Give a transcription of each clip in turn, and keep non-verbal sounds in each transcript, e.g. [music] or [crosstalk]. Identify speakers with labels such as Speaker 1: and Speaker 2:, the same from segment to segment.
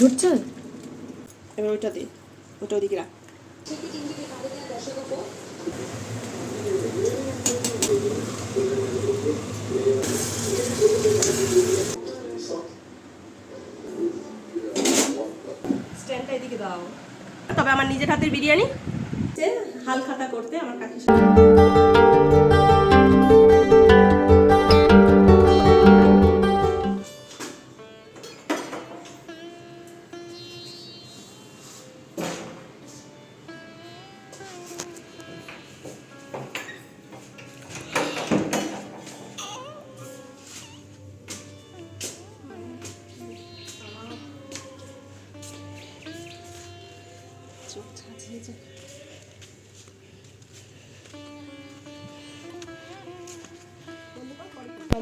Speaker 1: ঘুরছে?
Speaker 2: এবার ওইটা দে ওটা ওদিকে রাখ। স্ট্যান্ডটা এদিকে দাও। তবে আমার নিজের হাতের বিরিয়ানি। হাল খাতা করতে আমার কাকির সাথে চোখ ছাঁচিয়ে যায়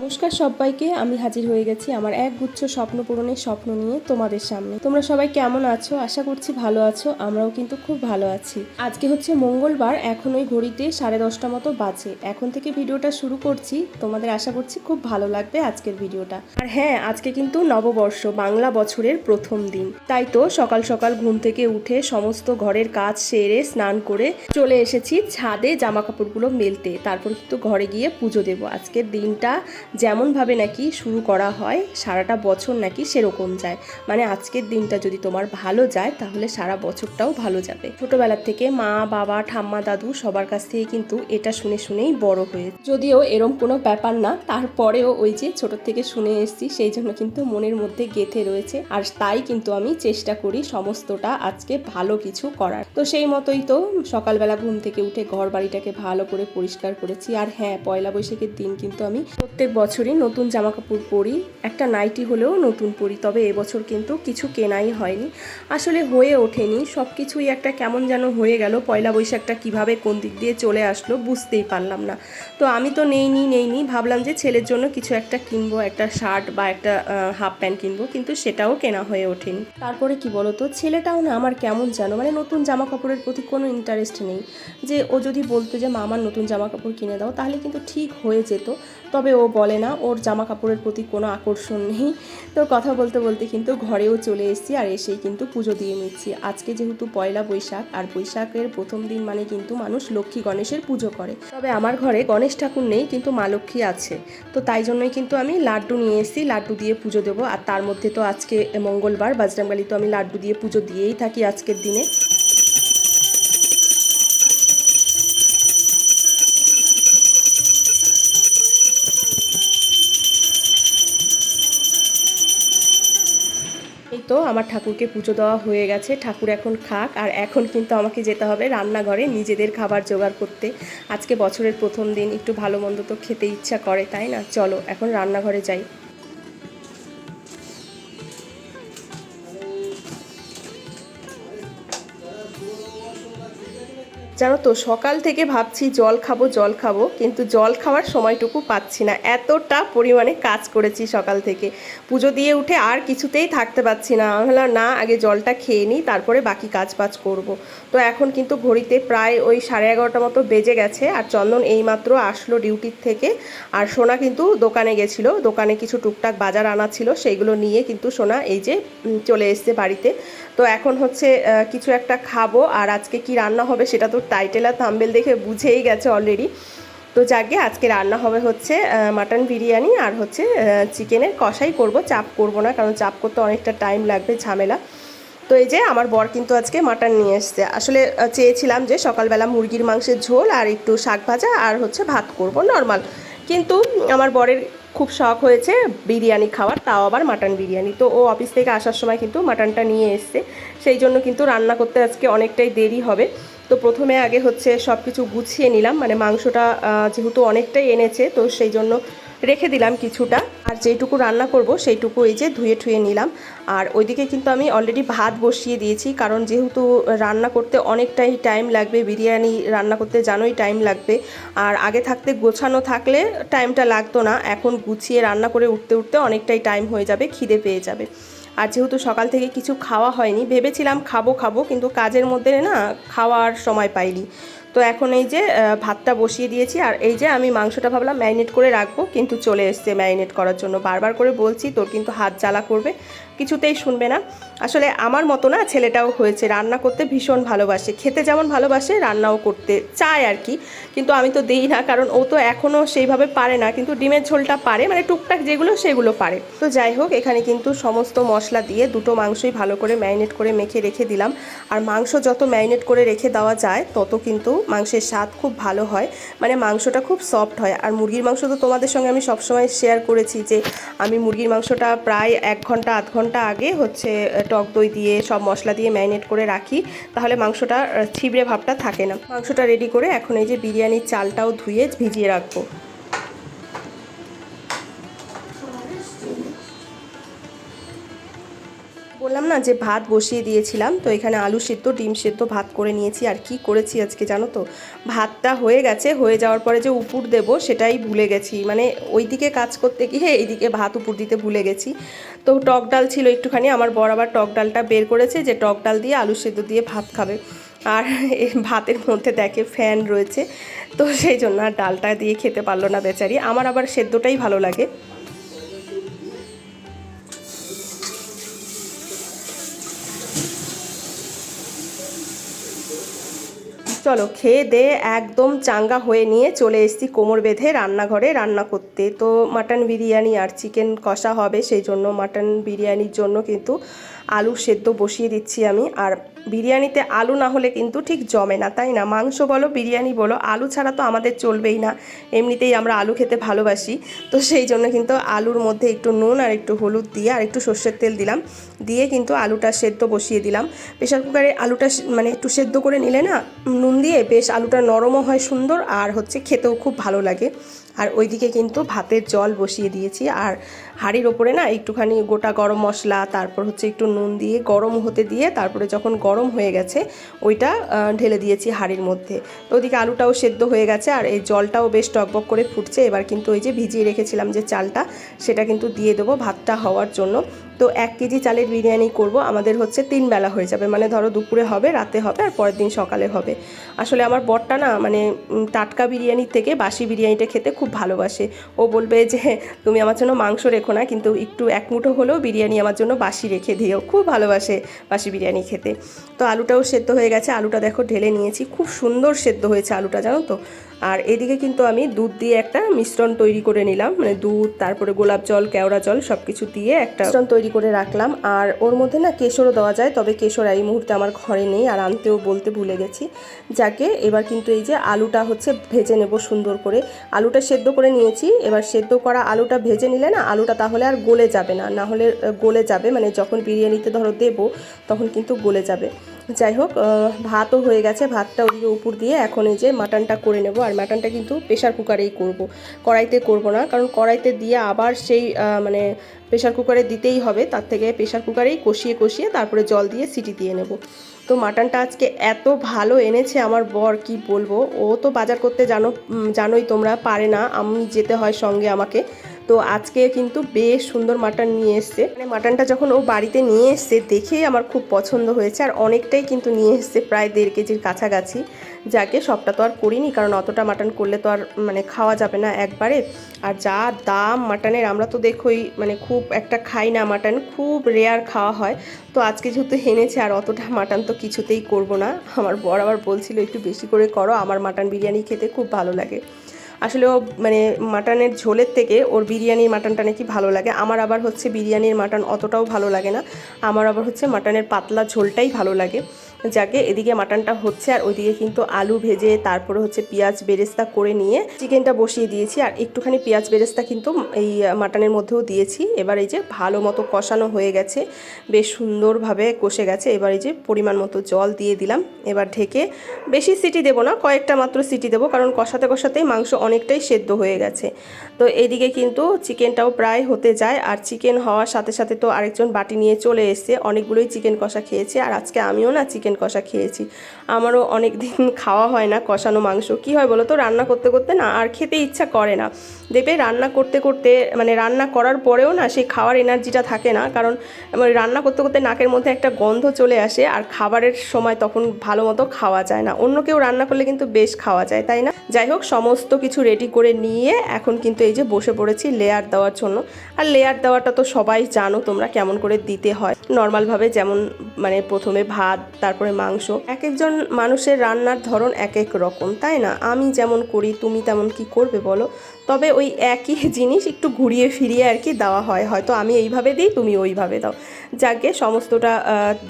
Speaker 3: নমস্কার সবাইকে, আমি হাজির হয়ে গেছি আমার এক গুচ্ছ স্বপ্ন পূরণের স্বপ্ন নিয়ে তোমাদের সামনে। তোমরা সবাই কেমন আছো? আশা করছি ভালো আছো, আমরাও কিন্তু খুব ভালো আছি। আজকে হচ্ছে মঙ্গলবার, এখন ওই ঘড়িতে সাড়ে দশটা মতো বাজে। এখন থেকে ভিডিওটা শুরু করছি, তোমাদের আশা করছি খুব ভালো লাগবে আজকের ভিডিওটা। আর হ্যাঁ আজকে কিন্তু নববর্ষ, বাংলা বছরের প্রথম দিন। তাই তো সকাল সকাল ঘুম থেকে উঠে সমস্ত ঘরের কাজ সেরে স্নান করে চলে এসেছি ছাদে জামা কাপড়গুলো মেলতে। তারপর কিন্তু ঘরে গিয়ে পুজো দেবো। আজকের দিনটা যেমনভাবে নাকি শুরু করা হয়, সারাটা বছর নাকি সেরকম যায়। মানে আজকের দিনটা যদি তোমার ভালো যায়, তাহলে সারা বছরটাও ভালো যাবে। ছোটবেলার থেকে মা, বাবা, ঠাম্মা, দাদু সবার কাছ থেকে কিন্তু এটা শুনে শুনেই বড় হয়ে যদিও এরম কোনো ব্যাপার না, তারপরেও ওই যে ছোট থেকে শুনে এসেছি, সেই জন্য কিন্তু মনের মধ্যে গেথে রয়েছে। আর তাই কিন্তু আমি চেষ্টা করি সমস্তটা আজকে ভালো কিছু করার। তো সেই মতোই তো সকালবেলা ঘুম থেকে উঠে ঘর বাড়িটাকে ভালো করে পরিষ্কার করেছি। আর হ্যাঁ পয়লা বৈশাখের দিন কিন্তু আমি প্রত্যেক বছরই নতুন জামা কাপড় পরি, একটা নাইটি হলেও নতুন পরি, তবে এবছর কিন্তু কিছু কেনাই হয়নি। আসলে হয়ে ওঠেনি সব কিছুই একটা কেমন যেন হয়ে গেল, পয়লা বৈশাখটা কীভাবে কোন দিক দিয়ে চলে আসলো বুঝতেই পারলাম না। তো আমি তো নেইনি নেইনি, ভাবলাম যে ছেলের জন্য কিছু একটা কিনবো, একটা শার্ট বা একটা হাফ প্যান্ট কিনবো, কিন্তু সেটাও কেনা হয়ে ওঠেনি। তারপরে কি বলতো, ছেলেটাও না আমার কেমন যেন মানে নতুন জামা কাপড়ের প্রতি কোনো ইন্টারেস্ট নেই। যে ও যদি বলতো যে, মা, আমার নতুন জামা কাপড় কিনে দাও, তাহলে কিন্তু ঠিক হয়ে যেত। তবে ও বলে না, ওর জামা কাপড়ের প্রতি কোনো আকর্ষণ নেই। তো কথা বলতে বলতে কিন্তু ঘরেও চলে এসেছি আর এসেই কিন্তু পুজো দিয়ে নিচ্ছি। আজকে যেহেতু পয়লা বৈশাখ, আর বৈশাখের প্রথম দিন মানে কিন্তু মানুষ লক্ষ্মী গণেশের পুজো করে। তবে আমার ঘরে গণেশ ঠাকুর নেই, কিন্তু মা লক্ষ্মী আছে। তো তাই জন্যই কিন্তু আমি লাড্ডু নিয়ে এসেছি, লাড্ডু দিয়ে পুজো দেবো। আর তার মধ্যে তো আজকে মঙ্গলবার বাজরামবালি তো আমি লাড্ডু দিয়ে পুজো দিয়েই থাকি আজকের দিনে। তো আমার ঠাকুরকে পুজো দেওয়া হয়ে গেছে। ঠাকুর এখন খাক, আর এখন কিন্তু আমাকে যেতে হবে রান্নাঘরে নিজেদের খাবার জোগাড় করতে। আজকে বছরের প্রথম দিন, একটু ভালো মন্দ তো খেতে ইচ্ছা করে, তাই না? চলো, এখন রান্নাঘরে যাই। জানো তো, সকাল থেকে ভাবছি জল খাব জল খাব, কিন্তু জল খাওয়ার সময়টুকু পাচ্ছি না। এতটা পরিমাণে কাজ করেছি সকাল থেকে। পুজো দিয়ে উঠে আর কিছুতেই থাকতে পারছি না। আমি না, আগে জলটা খেয়ে নিই, তারপরে বাকি কাজ বাজ করব। তো এখন কিন্তু ঘড়িতে প্রায় ওই সাড়ে এগারোটা মতো বেজে গেছে আর চন্দন এইমাত্র আসলো ডিউটির থেকে। আর সোনা কিন্তু দোকানে গেছিল। দোকানে কিছু টুকটাক বাজার আনা ছিল, সেইগুলো নিয়ে কিন্তু সোনা এই যে চলে এসছে বাড়িতে। তো এখন হচ্ছে কিছু একটা খাব, আর আজকে কি রান্না হবে সেটা তো টাইটেল আর থাম্বেল দেখে বুঝেই গেছে অলরেডি তো যাকে আজকে রান্না হবে হচ্ছে মাটন বিরিয়ানি আর হচ্ছে চিকেনের কষাই করব, চাপ করব না, কারণ চাপ করতে অনেকটা টাইম লাগবে, ঝামেলা। তো এই যে, আমার বর কিন্তু আজকে মাটন নিয়ে এসছে। আসলে চেয়েছিলাম যে সকালবেলা মুরগির মাংসের ঝোল আর একটু শাক ভাজা আর হচ্ছে ভাত করব নর্মাল কিন্তু আমার বরের খুব শখ হয়েছে বিরিয়ানি খাওয়ার, তাও আবার মাটন বিরিয়ানি। তো ও অফিস থেকে আসার সময় কিন্তু মাটনটা নিয়ে এসছে। সেই জন্য কিন্তু রান্না করতে আজকে অনেকটাই দেরি হবে। তো প্রথমে আগে হচ্ছে সব কিছু গুছিয়ে নিলাম মানে মাংসটা যেহেতু অনেকটাই এনেছে, তো সেই জন্য রেখে দিলাম কিছুটা। আর যেইটুকু রান্না করব সেইটুকু এই যে ধুয়ে ঠুয়ে নিলাম। আর ওইদিকে কিন্তু আমি অলরেডি ভাত বসিয়ে দিয়েছি, কারণ যেহেতু রান্না করতে অনেকটাই টাইম লাগবে, বিরিয়ানি রান্না করতে জানোই টাইম লাগবে। আর আগে থাকতে গোছানো থাকলে টাইমটা লাগতো না, এখন গুছিয়ে রান্না করে উঠতে উঠতে অনেকটাই টাইম হয়ে যাবে, খিদে পেয়ে যাবে। আর যেহেতু সকাল থেকে কিছু খাওয়া হয়নি, ভেবেছিলাম খাব খাব, কিন্তু কাজের মধ্যে না খাওয়ার সময় পাইনি। তো এখন এই যে ভাতটা বসিয়ে দিয়েছি আর এই যে আমি মাংসটা ভাবলাম ম্যারিনেট করে রাখব, কিন্তু চলে এসছে ম্যারিনেট করার জন্য। বারবার করে বলছি, তোর কিন্তু হাত জ্বালা করবে। কিছুতেই শুনবে না। আসলে আমার মতো না ছেলেটাও হয়েছে, রান্না করতে ভীষণ ভালোবাসে। খেতে যেমন ভালোবাসে, রান্নাও করতে চায় আর কি। কিন্তু আমি তো দিই না, কারণ ও তো এখনও সেইভাবে পারে না। কিন্তু ডিমের ঝোলটা পারে মানে টুকটাক যেগুলো সেগুলো পারে। তো যাই হোক, এখানে কিন্তু সমস্ত মশলা দিয়ে দুটো মাংসই ভালো করে ম্যারিনেট করে মেখে রেখে দিলাম। আর মাংস যত ম্যারিনেট করে রেখে দেওয়া যায়, তত কিন্তু মাংসের স্বাদ খুব ভালো হয়। মানে মাংসটা খুব সফট হয়। আর মুরগির মাংস তো তোমাদের সঙ্গে আমি সবসময় শেয়ার করেছি যে, আমি মুরগির মাংসটা প্রায় এক ঘণ্টা, আধ ঘণ্টা আগে হচ্ছে টক দই দিয়ে, সব মশলা দিয়ে ম্যারিনেট করে রাখি, তাহলে মাংসটা ছিবড়ে ভাবটা থাকে না। মাংসটা রেডি করে এখন এই যে বিরিয়ানির চালটাও ধুয়ে ভিজিয়ে রাখব। বললাম না যে ভাত বসিয়ে দিয়েছিলাম, তো এখানে আলু সেদ্ধ, ডিম সেদ্ধ ভাত করে নিয়েছি। আর কি করেছি আজকে জানো তো? ভাতটা হয়ে গেছে, হয়ে যাওয়ার পরে যে উপুর দেব সেটাই ভুলে গেছি। মানে ওইদিকে কাজ করতে গিয়ে এইদিকে ভাত উপুর দিতে ভুলে গেছি। তো টক ডাল ছিল একটুখানি, আমার বর আবার টক ডালটা বের করেছে যে টক ডাল দিয়ে আলু সেদ্ধ দিয়ে ভাত খাবে। আর ভাতের মধ্যে দেখে ফ্যান রয়েছে, তো সেই জন্য আর ডালটা দিয়ে খেতে পারল না বেচারি। আমার আবার সেদ্ধটাই ভালো লাগে। চলো, খেয়ে দে, একদম চাঙ্গা হয়ে নিয়ে চলে এসেছি কোমর বেঁধে রান্নাঘরে রান্না করতে। তো মাটন বিরিয়ানি আর চিকেন কষা হবে, সেই জন্য মাটন বিরিয়ানির জন্য কিন্তু আলু সেদ্ধ বসিয়ে দিচ্ছি আমি। আর বিরিয়ানিতে আলু না হলে কিন্তু ঠিক জমে না, তাই না? মাংস বলো, বিরিয়ানি বলো, আলু ছাড়া তো আমাদের চলবেই না। এমনিতেই আমরা আলু খেতে ভালোবাসি। তো সেই জন্য কিন্তু আলুর মধ্যে একটু নুন আর একটু হলুদ দিয়ে আর একটু সর্ষের তেল দিলাম। দিয়ে কিন্তু আলুটা সেদ্ধ বসিয়ে দিলাম। প্রেশার কুকারে আলুটা মানে একটু সেদ্ধ করে নিলে না, নুন দিয়ে বেশ আলুটা নরমও হয় সুন্দর আর হচ্ছে খেতেও খুব ভালো লাগে। আর ওইদিকে কিন্তু ভাতের জল বসিয়ে দিয়েছি। আর হাঁড়ির ওপরে না একটুখানি গোটা গরম মশলা, তারপর হচ্ছে একটু নুন দিয়ে গরম হতে দিয়ে তারপরে যখন গরম হয়ে গেছে, ওইটা ঢেলে দিয়েছি হাঁড়ির মধ্যে। ওদিকে আলুটাও সেদ্ধ হয়ে গেছে আর এই জলটাও বেশ টকবক করে ফুটছে। এবার কিন্তু ওই যে ভিজিয়ে রেখেছিলাম যে চালটা, সেটা কিন্তু দিয়ে দেবো ভাতটা হওয়ার জন্য। তো এক কেজি চালের বিরিয়ানি করব, আমাদের হচ্ছে তিন বেলা হয়ে যাবে। মানে ধরো দুপুরে হবে, রাতে হবে আর পরের দিন সকালে হবে। আসলে আমার বরটা না মানে টাটকা বিরিয়ানির থেকে বাসি বিরিয়ানিটা খেতে খুব ভালোবাসে। ও বলবে যে, তুমি আমার জন্য মাংস রেখো। না, কিন্তু একটু এক মুঠো হলেও বিরিয়ানি আমার জন্য বাসি রেখে দিও। খুব ভালোবাসে বাসি বিরিয়ানি খেতে। তো আলুটাও সেদ্ধ হয়ে গেছে। আলুটা দেখো ঢেলে নিয়েছি। খুব সুন্দর সেদ্ধ হয়েছে আলুটা, জানো তো? আর এদিকে কিন্তু আমি দুধ দিয়ে একটা মিশ্রণ তৈরি করে নিলাম। মানে দুধ, তারপরে গোলাপ জল, কেওড়া জল সব কিছু দিয়ে একটা মিশ্রণ তৈরি করে রাখলাম। আর ওর মধ্যে না কেশরও দেওয়া যায়, তবে কেশর এই মুহূর্তে আমার ঘরে নেই আর আনতেও বলতে ভুলে গেছি। যাকে এবার কিন্তু এই যে আলুটা হচ্ছে ভেজে নেব সুন্দর করে। আলুটা সেদ্ধ করে নিয়েছি, এবার সেদ্ধ করা আলুটা ভেজে নিলে না আলুটা তাহলে আর গলে যাবে না। না হলে গলে যাবে মানে যখন বিরিয়ানিতে ধরো দেবো, তখন কিন্তু গলে যাবে। যাই হোক ভাতও হয়ে গেছে। ভাতটা ওদিকে উপর দিয়ে এখন এই যে মাটনটা করে নেব। আর মাটনটা কিন্তু প্রেশার কুকারেই করব। কড়াইতে করব না, কারণ কড়াইতে দিয়ে আবার সেই মানে প্রেশার কুকারে দিতেই হবে। তার থেকে প্রেশার কুকারেই কষিয়ে কষিয়ে তারপরে জল দিয়ে সিটি দিয়ে নেব। তো মাটনটা আজকে এত ভালো এনেছে আমার বর, কি বলব? ও তো বাজার করতে জানো জানোই তোমরা, পারে না। আমি যেতে হয় সঙ্গে আমাকে। তো আজকে কিন্তু বেশ সুন্দর মাটন নিয়ে এসছে। মানে মাটনটা যখন ও বাড়িতে নিয়ে এসছে দেখেই আমার খুব পছন্দ হয়েছে আর অনেকটাই কিন্তু নিয়ে এসছে প্রায় দেড় কেজির কাছাকাছি। যাকে সবটা তো আর করিনি কারণ অতটা মাটন করলে তো আর মানে খাওয়া যাবে না একবারে। আর যা দাম মাটনের আমরা তো দেখোই মানে খুব একটা খাই না মাটন, খুব রেয়ার খাওয়া হয়। তো আজকে যেহেতু হেনেছে আর অতটা মাটন তো কিছুতেই করব না। আমার বর আবার বলছিল, একটু বেশি করে করো, আমার মাটন বিরিয়ানি খেতে খুব ভালো লাগে। আসলে ও মানে মাটনের ঝোলের থেকে ওর বিরিয়ানির মাটনটা নাকি ভালো লাগে। আমার আবার হচ্ছে বিরিয়ানির মাটন অতটাও ভালো লাগে না। আমার আবার হচ্ছে মাটনের পাতলা ঝোলটাই ভালো লাগে। যাকে এদিকে মাটনটা হচ্ছে আর ওইদিকে কিন্তু আলু ভেজে তারপরে হচ্ছে পেঁয়াজ বেরেস্তা করে নিয়ে চিকেনটা বসিয়ে দিয়েছি আর একটুখানি পেঁয়াজ বেরেস্তা কিন্তু এই মাটনের মধ্যেও দিয়েছি। এবার এই যে ভালো মতো কষানো হয়ে গেছে, বেশ সুন্দরভাবে কষে গেছে। এবার এই যে পরিমাণ মতো জল দিয়ে দিলাম। এবার ঢেকে বেশি সিটি দেবো না, কয়েকটা মাত্র সিটি দেবো কারণ কষাতে কষাতেই মাংস অনেকটাই সেদ্ধ হয়ে গেছে। তো এইদিকে কিন্তু চিকেনটাও প্রায় হতে যায়। আর চিকেন হওয়ার সাথে সাথে তো আরেকজন বাটি নিয়ে চলে এসছে। অনেকগুলোই চিকেন কষা খেয়েছে। আর আজকে আমিও না চিকেন কষা খেয়েছি। আমারও অনেক দিন [laughs] খাওয়া হয় না কষানো মাংস। কি হয় বলো তো? রান্না করতে করতে না আর খেতে ইচ্ছা করে না। দেখবে রান্না করতে করতে মানে রান্না করার পরেও না সেই খাওয়ার এনার্জিটা থাকে না। কারণ মানে রান্না করতে করতে নাকের মধ্যে একটা গন্ধ চলে আসে। আর খাবারের সময় তখন ভালো মতো খাওয়া যায় না। অন্য কেউ রান্না করলে কিন্তু বেশ খাওয়া যায়, তাই না? যাই হোক, সমস্ত কিছু রেডি করে নিয়ে এখন কিন্তু এই যে বসে পড়েছি লেয়ার দেওয়ার জন্য। আর লেয়ার দেওয়াটা তো সবাই জানো তোমরা কেমন করে দিতে হয়। নর্মালভাবে যেমন মানে প্রথমে ভাত, তারপরে মাংস। এক একজন মানুষের রান্নার ধরন এক এক রকম, তাই না? আমি যেমন করি, তুমি তেমন কি করবে বলো? তবে ওই একই জিনিস একটু ঘুরিয়ে ফিরিয়ে আর কি দেওয়া হয়। হয়তো আমি এইভাবে দিই তুমি ওইভাবে দাও। যাকে সমস্তটা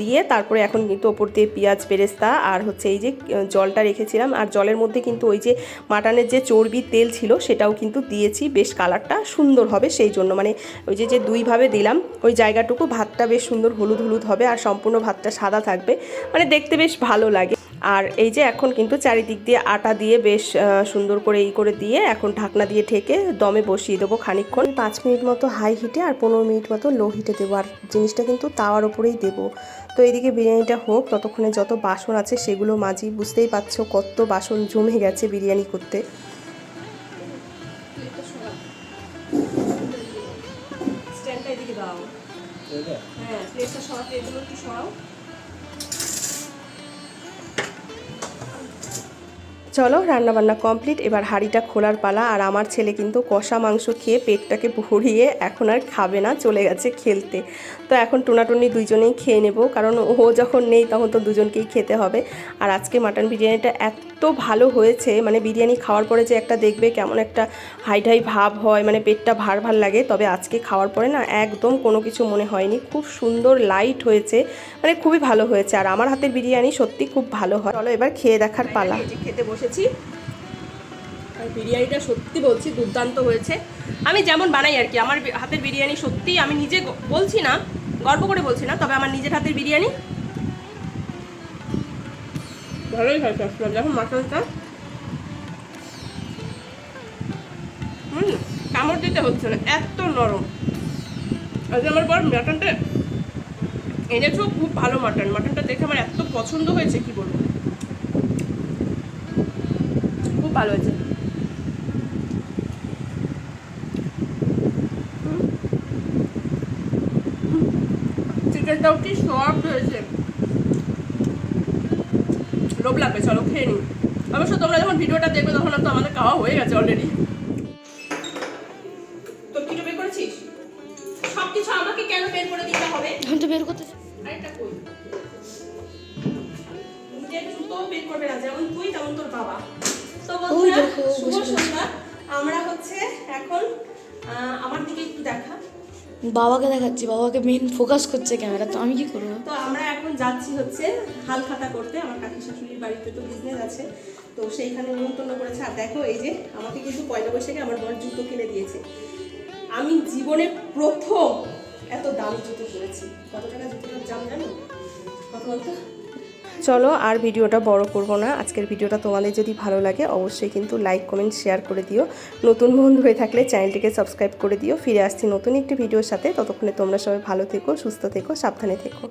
Speaker 3: দিয়ে তারপরে এখন কিন্তু ওপর দিয়ে পেঁয়াজ বেরেস্তা আর হচ্ছে এই যে জলটা রেখেছিলাম। আর জলের মধ্যে কিন্তু ওই যে মাটনের যে চর্বি তেল ছিল সেটাও কিন্তু দিয়েছি। বেশ কালারটা সুন্দর হবে সেই জন্য। মানে ওই যে যে দুইভাবে দিলাম, ওই জায়গাটুকু ভাতটা বেশ সুন্দর হলুদ হলুদ হবে আর সম্পূর্ণ ভাতটা সাদা থাকবে। মানে দেখতে বেশ ভালো লাগে। আর এই যে এখন কিন্তু চারিদিক দিয়ে আটা দিয়ে বেশ সুন্দর করে ই করে দিয়ে এখন ঢাকনা দিয়ে ঢেকে দমে বসিয়ে দেবো খানিকক্ষণ। পাঁচ মিনিট মতো হাই হিটে আর পনেরো মিনিট মতো লো হিটে দেবো। আর জিনিসটা কিন্তু তাওয়ার ওপরেই দেবো। তো এইদিকে বিরিয়ানিটা হোক ততক্ষণে যত বাসন আছে সেগুলো মাজি। বুঝতেই পারছ কত বাসন জমে গেছে বিরিয়ানি করতে।
Speaker 2: হ্যাঁ প্লেটটা সরাতে এগুলো একটু সরাও।
Speaker 3: চলো, রান্নাবান্না কমপ্লিট। এবার হাঁড়িটা খোলার পালা। আর আমার ছেলে কিন্তু কষা মাংস খেয়ে পেটটাকে ভরিয়ে এখন আর খাবে না, চলে গেছে খেলতে। তো এখন টোনাটুনি দুইজনেই খেয়ে নেব। কারণ ও যখন নেই তখন তো দুজনকেই খেতে হবে। আর আজকে মাটন বিরিয়ানিটা এত ভালো হয়েছে মানে বিরিয়ানি খাওয়ার পরে যে একটা দেখবে কেমন একটা হাইটাই ভাব হয় মানে পেটটা ভার ভার লাগে, তবে আজকে খাওয়ার পরে না একদম কোনো কিছু মনে হয়নি। খুব সুন্দর লাইট হয়েছে মানে খুবই ভালো হয়েছে। আর আমার হাতের বিরিয়ানি সত্যি খুব ভালো হয়। চলো এবার খেয়ে দেখার পালা।
Speaker 2: খেতে বসেছি। আর বিরিয়ানিটা সত্যি বলছি দুর্দান্ত হয়েছে। আমি যেমন বানাই আর কি, আমার হাতের বিরিয়ানি সত্যি আমি নিজে বলছি না, গর্ব করে বলছি না, তবে আমার নিজের হাতের বিরিয়ানি ভালোই হয় সবসময় যখন মাটনটা হুম, কামড় দিতে হচ্ছে না, এত নরম। আজ আমার বর মাটনটা এনেছো, খুব ভালো মাটন। মাটনটা দেখে আমার এত পছন্দ হয়েছে, কি বলব? খুব ভালো হয়েছে। চিকেনটাও কি সফট হয়েছে লোভ লাগবে চলো খেয়ে নিই। অবশ্য তোমরা যখন ভিডিওটা দেখবে তখন তো আমাদের খাওয়া হয়ে গেছে অলরেডি তো কিটো বের করেছিস? সব কিছু আমাকে কেন বের করে দিতে হবে?
Speaker 1: আমি তো বের করতে
Speaker 2: আরেকটা কই? নিজের জুতো বের করবে না যেমন তুই তেমন তোর বাবা। তো বন্ধুরা শুভ
Speaker 1: বসে বসে।
Speaker 2: সন্ধ্যা। আমরা হচ্ছে এখন আমার দিকে একটু দেখা।
Speaker 1: বাবাকে দেখাচ্ছি বাবাকে মেন ফোকাস করছে ক্যামেরা তো আমি কি করব?
Speaker 2: তো আমরা যাচ্ছি হচ্ছে হাল খাতা করতে। আমার কাকি শাশুড়ির বাড়িতে তো বিজনেস আছে। তো সেইখানে নিমন্ত্রণ করেছে। আর দেখো, এই যে আমাকে কিন্তু পয়লা বৈশাখে আমার বর জুতো কিনে দিয়েছে। আমি জীবনে প্রথম এত দামি জুতো পরেছি কত টাকা জুতোটার দাম জানো? কত বলতো?
Speaker 3: চলো, আর ভিডিওটা বড় করব না। আজকের ভিডিওটা তোমাদের যদি ভালো লাগে, অবশ্যই কিন্তু লাইক কমেন্ট শেয়ার করে দিও। নতুন বন্ধু হয়ে থাকলে চ্যানেলটিকে সাবস্ক্রাইব করে দিও। ফিরে আসছি নতুন একটি ভিডিওর সাথে। ততক্ষণে তোমরা সবাই ভালো থেকো, সুস্থ থেকো, সাবধানে থেকো।